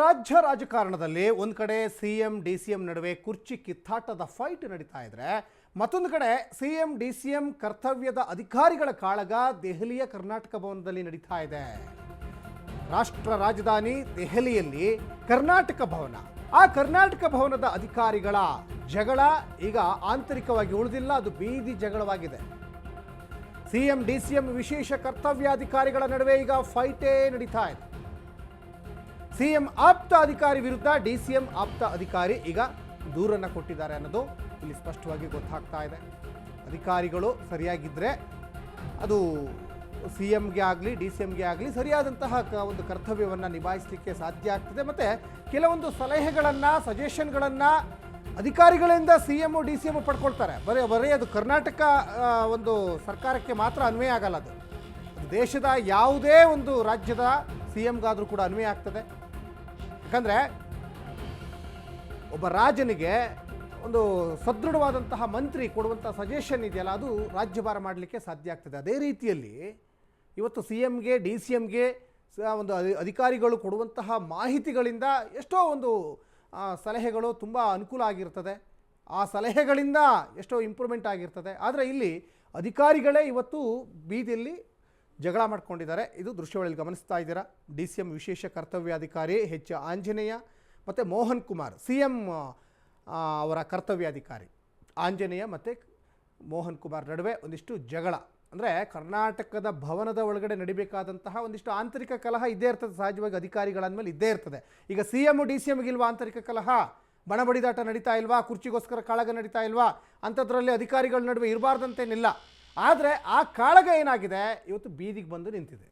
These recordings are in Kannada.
ರಾಜ್ಯ ರಾಜಕಾರಣದಲ್ಲಿ ಒಂದು ಕಡೆ C M, D C M ನಡುವೆ ಕುರ್ಚಿ ಕಿತ್ತಾಟದ ಫೈಟ್ ನಡೀತಾ ಇದ್ರೆ, ಮತ್ತೊಂದು ಕಡೆ C M, D C M ಕರ್ತವ್ಯದ ಅಧಿಕಾರಿಗಳ ಕಾಳಗ ದೆಹಲಿಯ ಕರ್ನಾಟಕ ಭವನದಲ್ಲಿ ನಡೀತಾ ಇದೆ. ರಾಷ್ಟ್ರ ರಾಜಧಾನಿ ದೆಹಲಿಯಲ್ಲಿ ಕರ್ನಾಟಕ ಭವನ. ಆ ಕರ್ನಾಟಕ ಭವನದ ಅಧಿಕಾರಿಗಳ ಜಗಳ ಈಗ ಆಂತರಿಕವಾಗಿ ಉಳಿದಿಲ್ಲ, ಅದು ಬೀದಿ ಜಗಳವಾಗಿದೆ. ಸಿಎಂ ಎಂ ವಿಶೇಷ ಕರ್ತವ್ಯಾಧಿಕಾರಿಗಳ ನಡುವೆ ಈಗ ಫೈಟೇ ನಡೀತಾ ಇದೆ. ಸಿಎಂ ಆಪ್ತ ಅಧಿಕಾರಿ ವಿರುದ್ಧ ಡಿಸಿಎಂ ಆಪ್ತ ಅಧಿಕಾರಿ ಈಗ ದೂರನ್ನು ಕೊಟ್ಟಿದ್ದಾರೆ ಅನ್ನೋದು ಇಲ್ಲಿ ಸ್ಪಷ್ಟವಾಗಿ ಗೊತ್ತಾಗ್ತಾ ಇದೆ. ಅಧಿಕಾರಿಗಳು ಸರಿಯಾಗಿದ್ದರೆ ಅದು ಸಿ ಎಮ್ಗೆ ಆಗಲಿ ಡಿ ಸಿ ಎಮ್ಗೆ ಆಗಲಿ ಸರಿಯಾದಂತಹ ಒಂದು ಕರ್ತವ್ಯವನ್ನು ನಿಭಾಯಿಸಲಿಕ್ಕೆ ಸಾಧ್ಯ ಆಗ್ತದೆ. ಮತ್ತು ಕೆಲವೊಂದು ಸಲಹೆಗಳನ್ನು ಸಜೆಷನ್ಗಳನ್ನು ಅಧಿಕಾರಿಗಳಿಂದ C M D C M ಪಡ್ಕೊಳ್ತಾರೆ. ಬರೀ ಬರೀ ಅದು ಕರ್ನಾಟಕ ಒಂದು ಸರ್ಕಾರಕ್ಕೆ ಮಾತ್ರ ಅನ್ವಯ ಆಗಲ್ಲ ಅದು ದೇಶದ ಯಾವುದೇ ಒಂದು ರಾಜ್ಯದ ಸಿ ಎಂಗಾದರೂ ಕೂಡ ಅನ್ವಯ ಆಗ್ತದೆ. ಯಾಕಂದರೆ ಒಬ್ಬ ರಾಜನಿಗೆ ಒಂದು ಸದೃಢವಾದಂತಹ ಮಂತ್ರಿ ಕೊಡುವಂಥ ಸಜೆಷನ್ ಇದೆಯಲ್ಲ, ಅದು ರಾಜ್ಯಭಾರ ಮಾಡಲಿಕ್ಕೆ ಸಾಧ್ಯ ಆಗ್ತದೆ. ಅದೇ ರೀತಿಯಲ್ಲಿ ಇವತ್ತು ಸಿ ಎಮ್ಗೆ ಡಿ ಸಿ ಎಮ್ಗೆ ಒಂದು ಅಧಿ- ಅಧಿಕಾರಿಗಳು ಕೊಡುವಂತಹ ಮಾಹಿತಿಗಳಿಂದ ಎಷ್ಟೋ ಒಂದು ಸಲಹೆಗಳು ತುಂಬ ಅನುಕೂಲ ಆಗಿರ್ತದೆ. ಆ ಸಲಹೆಗಳಿಂದ ಎಷ್ಟೋ ಇಂಪ್ರೂವ್ಮೆಂಟ್ ಆಗಿರ್ತದೆ. ಆದರೆ ಇಲ್ಲಿ ಅಧಿಕಾರಿಗಳೇ ಇವತ್ತು ಬೀದಿಯಲ್ಲಿ ಜಗಳ ಮಾಡ್ಕೊಂಡಿದ್ದಾರೆ. ಇದು ದೃಶ್ಯಗಳಲ್ಲಿ ಗಮನಿಸ್ತಾ ಇದ್ದೀರಾ? ಡಿ ಸಿ ಎಂ ವಿಶೇಷ ಕರ್ತವ್ಯಾಧಿಕಾರಿ ಎಚ್ ಆಂಜನೇಯ ಮತ್ತು ಮೋಹನ್ ಕುಮಾರ್, ಸಿ ಎಂ ಅವರ ಕರ್ತವ್ಯಾಧಿಕಾರಿ. ಆಂಜನೇಯ ಮತ್ತು ಮೋಹನ್ ಕುಮಾರ್ ನಡುವೆ ಒಂದಿಷ್ಟು ಜಗಳ. ಅಂದರೆ ಕರ್ನಾಟಕದ ಭವನದ ಒಳಗಡೆ ನಡಿಬೇಕಾದಂತಹ ಒಂದಿಷ್ಟು ಆಂತರಿಕ ಕಲಹ ಇದ್ದೇ ಇರ್ತದೆ. ಸಹಜವಾಗಿ ಅಧಿಕಾರಿಗಳ ಮೇಲೆ ಇದ್ದೇ ಇರ್ತದೆ. ಈಗ ಸಿ ಎಂ ಡಿ ಸಿ ಎಮ್ಗಿಲ್ವಾ ಆಂತರಿಕ ಕಲಹ? ಬಣಬಡಿದಾಟ ನಡೀತಾ ಇಲ್ವಾ? ಕುರ್ಚಿಗೋಸ್ಕರ ಕಾಳಗ ನಡೀತಾ ಇಲ್ವಾ? ಅಂಥದ್ರಲ್ಲಿ ಅಧಿಕಾರಿಗಳ ನಡುವೆ ಇರಬಾರ್ದಂತೇನಿಲ್ಲ. ಆದರೆ ಆ ಕಾಳಗ ಏನಾಗಿದೆ? ಇವತ್ತು ಬೀದಿಗೆ ಬಂದು ನಿಂತಿದೆ.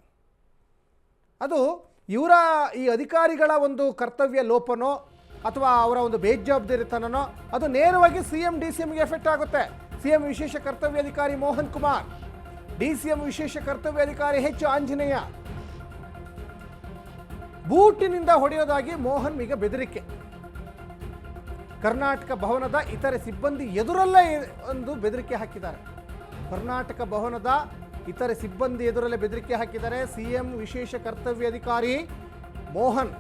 ಅದು ಇವರ ಈ ಅಧಿಕಾರಿಗಳ ಒಂದು ಕರ್ತವ್ಯ ಲೋಪನೋ ಅಥವಾ ಅವರ ಒಂದು ಬೇಜವಾಬ್ದಾರಿತನನೋ, ಅದು ನೇರವಾಗಿ ಸಿ ಎಂ ಡಿ ಸಿ ಎಂಗೆ ಎಫೆಕ್ಟ್ ಆಗುತ್ತೆ. ಸಿ ಎಂ ವಿಶೇಷ ಕರ್ತವ್ಯಾಧಿಕಾರಿ Mohan Kumar, D C M ವಿಶೇಷ ಕರ್ತವ್ಯಾಧಿಕಾರಿ ಹೆಚ್ಚು ಆಂಜನೇಯ. ಬೂಟಿನಿಂದ ಹೊಡೆಯೋದಾಗಿ ಮೋಹನ್ ಈಗ ಬೆದರಿಕೆ. ಕರ್ನಾಟಕ ಭವನದ ಇತರೆ ಸಿಬ್ಬಂದಿ ಎದುರಲ್ಲೇ ಒಂದು ಬೆದರಿಕೆ ಹಾಕಿದ್ದಾರೆ. ಕರ್ನಾಟಕ ಭವನದ ಇತರೆ ಸಿಬ್ಬಂದಿ ಎದುರಲ್ಲೇ ಬೆದರಿಕೆ ಹಾಕಿದ್ದಾರೆ. ಸಿಎಂ ವಿಶೇಷ ಕರ್ತವ್ಯಾಧಿಕಾರಿ ಮೋಹನ್.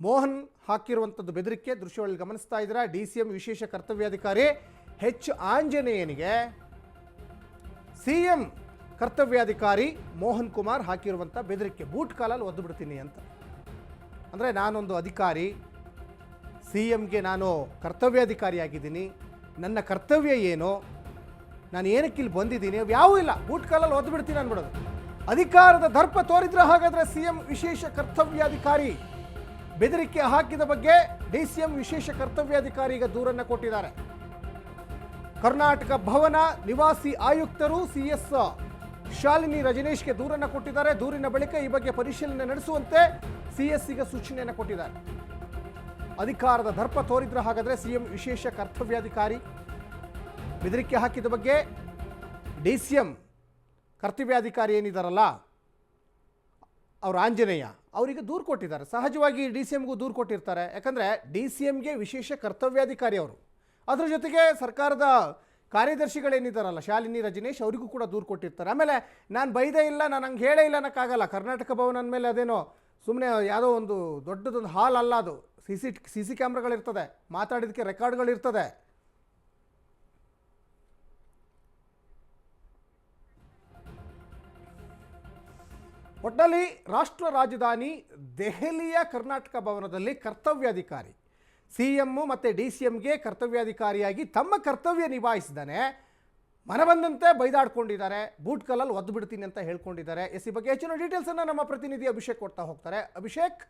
ಮೋಹನ್ ಹಾಕಿರುವಂಥದ್ದು ಬೆದರಿಕೆ, ದೃಶ್ಯಗಳಲ್ಲಿ ಗಮನಿಸ್ತಾ ಇದ್ದೀರಾ? ಡಿ ಸಿ ಎಂ ವಿಶೇಷ ಕರ್ತವ್ಯಾಧಿಕಾರಿ ಹೆಚ್ ಆಂಜನೇಯನಿಗೆ ಸಿ ಎಂ ಕರ್ತವ್ಯಾಧಿಕಾರಿ ಮೋಹನ್ ಕುಮಾರ್ ಹಾಕಿರುವಂಥ ಬೆದರಿಕೆ. ಬೂಟ್ ಕಾಲಲ್ಲಿ ಒದ್ದು ಬಿಡ್ತೀನಿ ಅಂತ. ಅಂದರೆ ನಾನೊಂದು ಅಧಿಕಾರಿ, ಸಿ ಎಮ್ಗೆ ನಾನು ಕರ್ತವ್ಯಾಧಿಕಾರಿಯಾಗಿದ್ದೀನಿ ನನ್ನ ಕರ್ತವ್ಯ ಏನು? ನಾನು ಏನಕ್ಕೆ ಇಲ್ಲಿ ಬಂದಿದ್ದೀನಿ? ಯಾವೂ ಇಲ್ಲ. ಬೂಟ್ ಕಾಲಲ್ಲಿ ಒದ್ದು ಬಿಡ್ತೀನಿ ಅನ್ಬಿಡೋದು ಅಧಿಕಾರದ ದರ್ಪ ತೋರಿದ್ರೆ ಹಾಗಾದರೆ ಸಿ ಎಂ ವಿಶೇಷ ಕರ್ತವ್ಯಾಧಿಕಾರಿ ಬೆದರಿಕೆ ಹಾಕಿದ ಬಗ್ಗೆ ಡಿ ಸಿ ಎಂ ವಿಶೇಷ ಕರ್ತವ್ಯಾಧಿಕಾರಿ ಈಗ ದೂರನ್ನು ಕೊಟ್ಟಿದ್ದಾರೆ. ಕರ್ನಾಟಕ ಭವನ ನಿವಾಸಿ ಆಯುಕ್ತರು ಸಿ ಎಸ್ ಶಾಲಿನಿ ರಜನೀಶ್ಗೆ ದೂರನ್ನು ಕೊಟ್ಟಿದ್ದಾರೆ. ದೂರಿನ ಬಳಿಕ ಈ ಬಗ್ಗೆ ಪರಿಶೀಲನೆ ನಡೆಸುವಂತೆ ಸಿ ಎಸ್ಗೆ ಸೂಚನೆಯನ್ನು ಕೊಟ್ಟಿದ್ದಾರೆ. ಅಧಿಕಾರದ ದರ್ಪ ತೋರಿದ್ರೆ ಹಾಗಾದರೆ ಸಿಎಂ ವಿಶೇಷ ಕರ್ತವ್ಯಾಧಿಕಾರಿ ಬೆದರಿಕೆ ಹಾಕಿದ ಬಗ್ಗೆ ಡಿ ಸಿ ಎಂ ಕರ್ತವ್ಯಾಧಿಕಾರಿ ಏನಿದ್ದಾರಲ್ಲ ಅವರು ಆಂಜನೇಯ, ಅವರಿಗೆ ದೂರು ಕೊಟ್ಟಿದ್ದಾರೆ. ಸಹಜವಾಗಿ ಡಿ ಸಿ ಎಮ್ಗೂ ದೂರು ಕೊಟ್ಟಿರ್ತಾರೆ. ಯಾಕಂದರೆ ಡಿ ಸಿ ಎಮ್ಗೆ ವಿಶೇಷ ಕರ್ತವ್ಯಾಧಿಕಾರಿ ಅವರು. ಅದರ ಜೊತೆಗೆ ಸರ್ಕಾರದ ಕಾರ್ಯದರ್ಶಿಗಳೇನಿದ್ದಾರಲ್ಲ ಶಾಲಿನಿ ರಜನೀಶ್ ಅವರಿಗೂ ಕೂಡ ದೂರು ಕೊಟ್ಟಿರ್ತಾರೆ. ಆಮೇಲೆ ನಾನು ಬೈದೇ ಇಲ್ಲ, ನಾನು ಹಂಗೆ ಹೇಳೇ ಇಲ್ಲ, ಅನ್ನೋಕ್ಕಾಗಲ್ಲ. ಕರ್ನಾಟಕ ಭವನ ಅಂದಮೇಲೆ ಅದೇನೋ ಸುಮ್ಮನೆ ಯಾವುದೋ ಒಂದು ದೊಡ್ಡದೊಂದು ಹಾಲ್ ಅಲ್ಲ ಅದು. ಸಿ ಸಿ ಸಿ ಸಿ ಕ್ಯಾಮ್ರಾಗಳಿರ್ತದೆ. ಮಾತಾಡಿದಕ್ಕೆ ರೆಕಾರ್ಡ್ಗಳಿರ್ತದೆ ಒಟ್ಟಿನಲ್ಲಿ ರಾಷ್ಟ್ರ ರಾಜಧಾನಿ ದೆಹಲಿಯ ಕರ್ನಾಟಕ ಭವನದಲ್ಲಿ ಕರ್ತವ್ಯಾಧಿಕಾರಿ. ಸಿ ಎಮ್ಮು ಮತ್ತು ಡಿ ಸಿ ಎಮ್ಗೆ ಕರ್ತವ್ಯಾಧಿಕಾರಿಯಾಗಿ ತಮ್ಮ ಕರ್ತವ್ಯ ನಿಭಾಯಿಸಿದಾನೆ ಮನಬಂದಂತೆ ಬೈದಾಡ್ಕೊಂಡಿದ್ದಾರೆ. ಬೂಟ್ ಕಲ್ಲಲ್ಲಿ ಒದ್ದು ಬಿಡ್ತೀನಿ ಅಂತ ಹೇಳ್ಕೊಂಡಿದ್ದಾರೆ. ಎಸ್ ಈ ಬಗ್ಗೆ ಹೆಚ್ಚಿನ ಡೀಟೇಲ್ಸನ್ನು ನಮ್ಮ ಪ್ರತಿನಿಧಿ ಅಭಿಷೇಕ್ ಕೊಡ್ತಾ ಹೋಗ್ತಾರೆ. Abhishek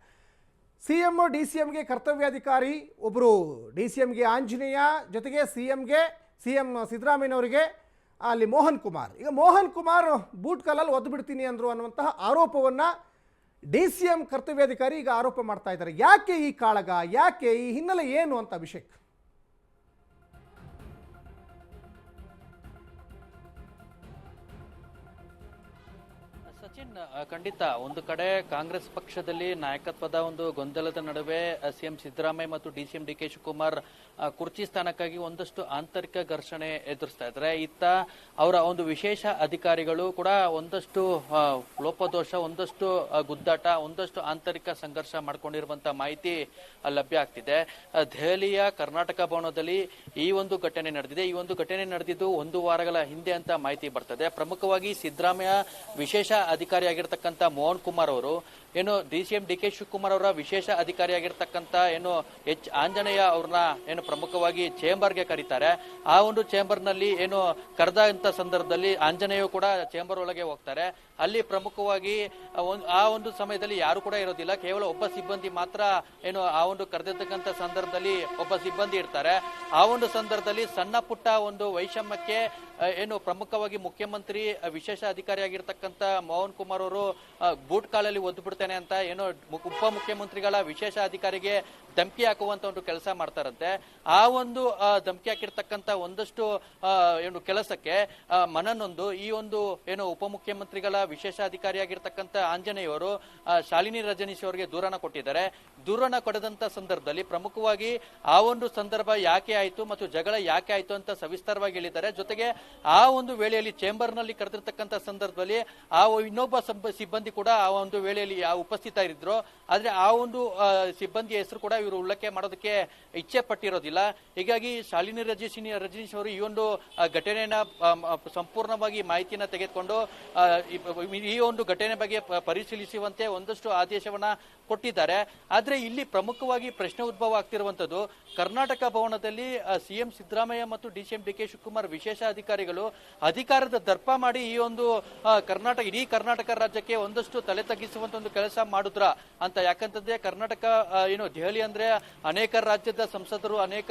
C M D C ಎಮ್ಗೆ ಕರ್ತವ್ಯಾಧಿಕಾರಿ ಒಬ್ಬರು ಡಿ ಸಿ ಎಮ್ಗೆ ಆಂಜನೇಯ, ಜೊತೆಗೆ ಸಿ ಎಮ್ಗೆ ಸಿ ಎಂ ಸಿದ್ದರಾಮಯ್ಯನವರಿಗೆ ಅಲ್ಲಿ ಮೋಹನ್ ಕುಮಾರ್. ಈಗ ಮೋಹನ್ ಕುಮಾರ್ ಬೂಟ್ ಕಾಲಲ್ಲಿ ಒದ್ದು ಬಿಡ್ತೀನಿ ಅಂದರು ಅನ್ನುವಂತಹ ಆರೋಪವನ್ನು ಡಿ ಸಿ ಎಂ ಕರ್ತವ್ಯಾಧಿಕಾರಿ ಈಗ ಆರೋಪ ಮಾಡ್ತಾ ಇದ್ದಾರೆ. ಯಾಕೆ ಈ ಕಾಳಗ? ಯಾಕೆ ಈ ಹಿನ್ನೆಲೆ ಏನು ಅಂತ ಅಭಿಷೇಕ್? ಸಚಿನ್ ಖಂಡಿತ ಒಂದು ಕಡೆ ಕಾಂಗ್ರೆಸ್ ಪಕ್ಷದಲ್ಲಿ ನಾಯಕತ್ವದ ಒಂದು ಗೊಂದಲದ ನಡುವೆ ಸಿಎಂ ಸಿದ್ದರಾಮಯ್ಯ ಮತ್ತು D C M D K Shivakumar ಕುರ್ಚಿ ಸ್ಥಾನಕ್ಕಾಗಿ ಒಂದಷ್ಟು ಆಂತರಿಕ ಘರ್ಷಣೆ ಎದುರಿಸ್ತಾ ಇದ್ದಾರೆ. ಇತ್ತ ಅವರ ಒಂದು ವಿಶೇಷ ಅಧಿಕಾರಿಗಳು ಕೂಡ ಒಂದಷ್ಟು ಲೋಪದೋಷ, ಒಂದಷ್ಟು ಗುದ್ದಾಟ, ಒಂದಷ್ಟು ಆಂತರಿಕ ಸಂಘರ್ಷ ಮಾಡಿಕೊಂಡಿರುವಂತಹ ಮಾಹಿತಿ ಲಭ್ಯ ಆಗ್ತಿದೆ. ದೆಹಲಿಯ ಕರ್ನಾಟಕ ಭವನದಲ್ಲಿ ಈ ಒಂದು ಘಟನೆ ನಡೆದಿದೆ. ಈ ಒಂದು ಘಟನೆ ನಡೆದಿದ್ದು ಒಂದು ವಾರಗಳ ಹಿಂದೆ ಅಂತ ಮಾಹಿತಿ ಬರ್ತದೆ. ಪ್ರಮುಖವಾಗಿ ಸಿದ್ದರಾಮಯ್ಯ ವಿಶೇಷ ಅಧಿಕಾರಿಯಾಗಿರ್ತಕ್ಕಂಥ ಮೋಹನ್ ಕುಮಾರ್ ಅವರು, ಏನು D C M D K Shivakumar ಅವರ ವಿಶೇಷ ಅಧಿಕಾರಿಯಾಗಿರ್ತಕ್ಕಂಥ ಏನು ಎಚ್ ಆಂಜನೇಯ ಅವ್ರನ್ನ ಏನು ಪ್ರಮುಖವಾಗಿ ಚೇಂಬರ್ಗೆ ಕರೀತಾರೆ, ಆ ಒಂದು ಚೇಂಬರ್ನಲ್ಲಿ ಏನು ಕರೆದಂಥ ಸಂದರ್ಭದಲ್ಲಿ ಆಂಜನೇಯ ಕೂಡ ಚೇಂಬರ್ ಒಳಗೆ ಹೋಗ್ತಾರೆ. ಅಲ್ಲಿ ಪ್ರಮುಖವಾಗಿ ಆ ಒಂದು ಸಮಯದಲ್ಲಿ ಯಾರು ಕೂಡ ಇರೋದಿಲ್ಲ. ಕೇವಲ ಒಬ್ಬ ಸಿಬ್ಬಂದಿ ಮಾತ್ರ ಏನು ಆ ಒಂದು ಕರೆದಿರ್ತಕ್ಕಂಥ ಸಂದರ್ಭದಲ್ಲಿ ಒಬ್ಬ ಸಿಬ್ಬಂದಿ ಇರ್ತಾರೆ. ಆ ಒಂದು ಸಂದರ್ಭದಲ್ಲಿ ಸಣ್ಣ ಪುಟ್ಟ ಒಂದು ವೈಷಮ್ಯಕ್ಕೆ ಏನು ಪ್ರಮುಖವಾಗಿ ಮುಖ್ಯಮಂತ್ರಿ ವಿಶೇಷ ಅಧಿಕಾರಿಯಾಗಿರ್ತಕ್ಕಂಥ ಮೋಹನ್ ಕುಮಾರ್ ಅವರು ಬೂಟ್ ಕಾಲಲ್ಲಿ ಒದ್ದು ಬಿಡ್ತೇನೆ ಅಂತ ಏನೋ ಉಪ ಮುಖ್ಯಮಂತ್ರಿಗಳ ವಿಶೇಷ ಅಧಿಕಾರಿಗೆ ಧಮಕಿ ಹಾಕುವಂತ ಒಂದು ಕೆಲಸ ಮಾಡ್ತಾರಂತೆ. ಆ ಒಂದು ಧಮಕಿ ಹಾಕಿರ್ತಕ್ಕಂತ ಒಂದಷ್ಟು ಏನು ಕೆಲಸಕ್ಕೆ ಮನನೊಂದು ಈ ಒಂದು ಏನು ಉಪಮುಖ್ಯಮಂತ್ರಿಗಳ ವಿಶೇಷ ಅಧಿಕಾರಿಯಾಗಿರ್ತಕ್ಕಂಥ ಆಂಜನೇಯವರು ಶಾಲಿನಿ ರಜನೀಶ್ ಅವರಿಗೆ ದೂರನ ಕೊಟ್ಟಿದ್ದಾರೆ. ದೂರನ ಕೊಡದಂತ ಸಂದರ್ಭದಲ್ಲಿ ಪ್ರಮುಖವಾಗಿ ಆ ಒಂದು ಸಂದರ್ಭ ಯಾಕೆ ಆಯ್ತು ಮತ್ತು ಜಗಳ ಯಾಕೆ ಆಯ್ತು ಅಂತ ಸವಿಸ್ತಾರವಾಗಿ ಹೇಳಿದ್ದಾರೆ. ಜೊತೆಗೆ ಆ ಒಂದು ವೇಳೆಯಲ್ಲಿ ಚೇಂಬರ್ನಲ್ಲಿ ಕರೆದಿರ್ತಕ್ಕಂಥ ಸಂದರ್ಭದಲ್ಲಿ ಆ ಇನ್ನೊಬ್ಬ ಸಂಬ- ಸಿಬ್ಬಂದಿ ಕೂಡ ಆ ಒಂದು ವೇಳೆಯಲ್ಲಿ ಉಪಸ್ಥಿತ ಇದ್ರು ಆದ್ರೆ ಆ ಒಂದು ಸಿಬ್ಬಂದಿಯ ಹೆಸರು ಕೂಡ ಇವರು ಉಲ್ಲೇಖ ಮಾಡೋದಕ್ಕೆ ಇಚ್ಛೆ ಪಟ್ಟಿರೋದಿಲ್ಲ. ಹೀಗಾಗಿ ಶಾಲಿನಿ ರಜನೀಶ್ ರಜನೀಶ್ ಅವರು ಈ ಒಂದು ಘಟನೆಯನ್ನ ಸಂಪೂರ್ಣವಾಗಿ ಮಾಹಿತಿಯನ್ನ ತೆಗೆದುಕೊಂಡು ಈ- ಒಂದು ಘಟನೆ ಬಗ್ಗೆ ಪರಿಶೀಲಿಸುವಂತೆ ಒಂದಷ್ಟು ಆದೇಶವನ್ನ ಕೊಟ್ಟಿದ್ದಾರೆ. ಆದ್ರೆ ಇಲ್ಲಿ ಪ್ರಮುಖವಾಗಿ ಪ್ರಶ್ನೆ ಉದ್ಭವ ಆಗ್ತಿರುವಂತದ್ದು, ಕರ್ನಾಟಕ ಭವನದಲ್ಲಿ ಸಿಎಂ ಸಿದ್ದರಾಮಯ್ಯ ಮತ್ತು D C D K Shivakumar ವಿಶೇಷ ಅಧಿಕಾರಿಗಳು ಅಧಿಕಾರದ ದರ್ಪ ಮಾಡಿ ಈ ಒಂದು ಕರ್ನಾಟಕ, ಇಡೀ ಕರ್ನಾಟಕ ರಾಜ್ಯಕ್ಕೆ ಒಂದಷ್ಟು ತಲೆ ತಗ್ಗಿಸುವಂತ ಒಂದು ಕೆಲಸ ಮಾಡುದ್ರ ಅಂತ. ಯಾಕಂತಂದ್ರೆ ಕರ್ನಾಟಕ ಏನು, ದೆಹಲಿ ಅಂದ್ರೆ ಅನೇಕ ರಾಜ್ಯದ ಸಂಸದರು, ಅನೇಕ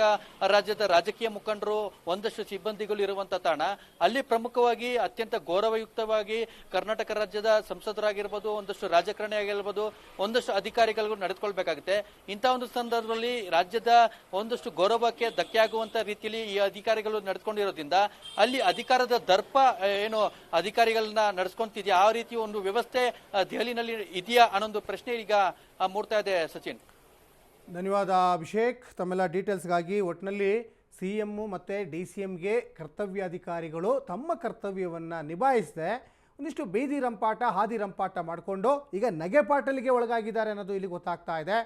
ರಾಜ್ಯದ ರಾಜಕೀಯ ಮುಖಂಡರು, ಒಂದಷ್ಟು ಸಿಬ್ಬಂದಿಗಳು ಇರುವಂತ ತಾಣ. ಅಲ್ಲಿ ಪ್ರಮುಖವಾಗಿ ಅತ್ಯಂತ ಗೌರವಯುಕ್ತವಾಗಿ ಕರ್ನಾಟಕ ರಾಜ್ಯದ ಸಂಸದರಾಗಿರ್ಬೋದು, ಒಂದಷ್ಟು ರಾಜಕಾರಣಿ ಆಗಿರ್ಬೋದು, ಒಂದಷ್ಟು ಅಧಿಕಾರಿಗಳಿಗೂ ನಡೆದುಕೊಳ್ಬೇಕಾಗುತ್ತೆ. ಇಂಥ ಒಂದು ಸಂದರ್ಭದಲ್ಲಿ ರಾಜ್ಯದ ಒಂದಷ್ಟು ಗೌರವಕ್ಕೆ ಧಕ್ಕೆ ಆಗುವಂತ ರೀತಿಯಲ್ಲಿ ಈ ಅಧಿಕಾರಿಗಳು ನಡೆದುಕೊಂಡಿರೋದ್ರಿಂದ ಅಲ್ಲಿ ಅಧಿಕಾರದ ದರ್ಪ ಏನು, ಅಧಿಕಾರಿಗಳನ್ನ ನಡೆಸ್ಕೊಂತಿದ್ಯಾ, ಆ ರೀತಿ ಒಂದು ವ್ಯವಸ್ಥೆ ದೆಹಲಿನಲ್ಲಿ ಇದೆಯಾ ಅನ್ನೊಂದು ಪ್ರಶ್ನೆ ಈಗ ಮೂಡ್ತಾ ಇದೆ ಸಚಿನ್. ಧನ್ಯವಾದ ಅಭಿಷೇಕ್. ತಮ್ಮೆಲ್ಲ ಡೀಟೇಲ್ಸ್ಗಾಗಿ ಒಟ್ಟಿನಲ್ಲಿ ಸಿ ಎಮ್ಮು ಮತ್ತು ಡಿ ಸಿ ಎಮ್ಗೆ ಕರ್ತವ್ಯಾಧಿಕಾರಿಗಳು ತಮ್ಮ ಕರ್ತವ್ಯವನ್ನು ನಿಭಾಯಿಸದೆ, ಒಂದಿಷ್ಟು ಬೀದಿ ರಂಪಾಟ, ಹಾದಿ ರಂಪಾಟ ಮಾಡಿಕೊಂಡು ಈಗ ನಗೆಪಾಟಲಿಗೆ ಒಳಗಾಗಿದ್ದಾರೆ ಅನ್ನೋದು ಇಲ್ಲಿ ಗೊತ್ತಾಗ್ತಾ ಇದೆ.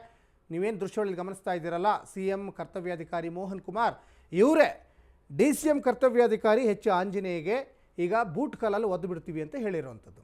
ನೀವೇನು ದೃಶ್ಯಗಳಲ್ಲಿ ಗಮನಿಸ್ತಾ ಇದ್ದೀರಲ್ಲ, ಸಿ ಎಂ ಕರ್ತವ್ಯಾಧಿಕಾರಿ ಮೋಹನ್ ಕುಮಾರ್ ಇವರೇ ಡಿ ಸಿ ಎಂ ಕರ್ತವ್ಯಾಧಿಕಾರಿ ಹೆಚ್ಚು ಆಂಜನೇಯಗೆ ಈಗ ಬೂಟ್ ಕಾಲಲ್ಲಿ ಒದ್ದು ಬಿಡ್ತೀವಿ ಅಂತ ಹೇಳಿರುವಂಥದ್ದು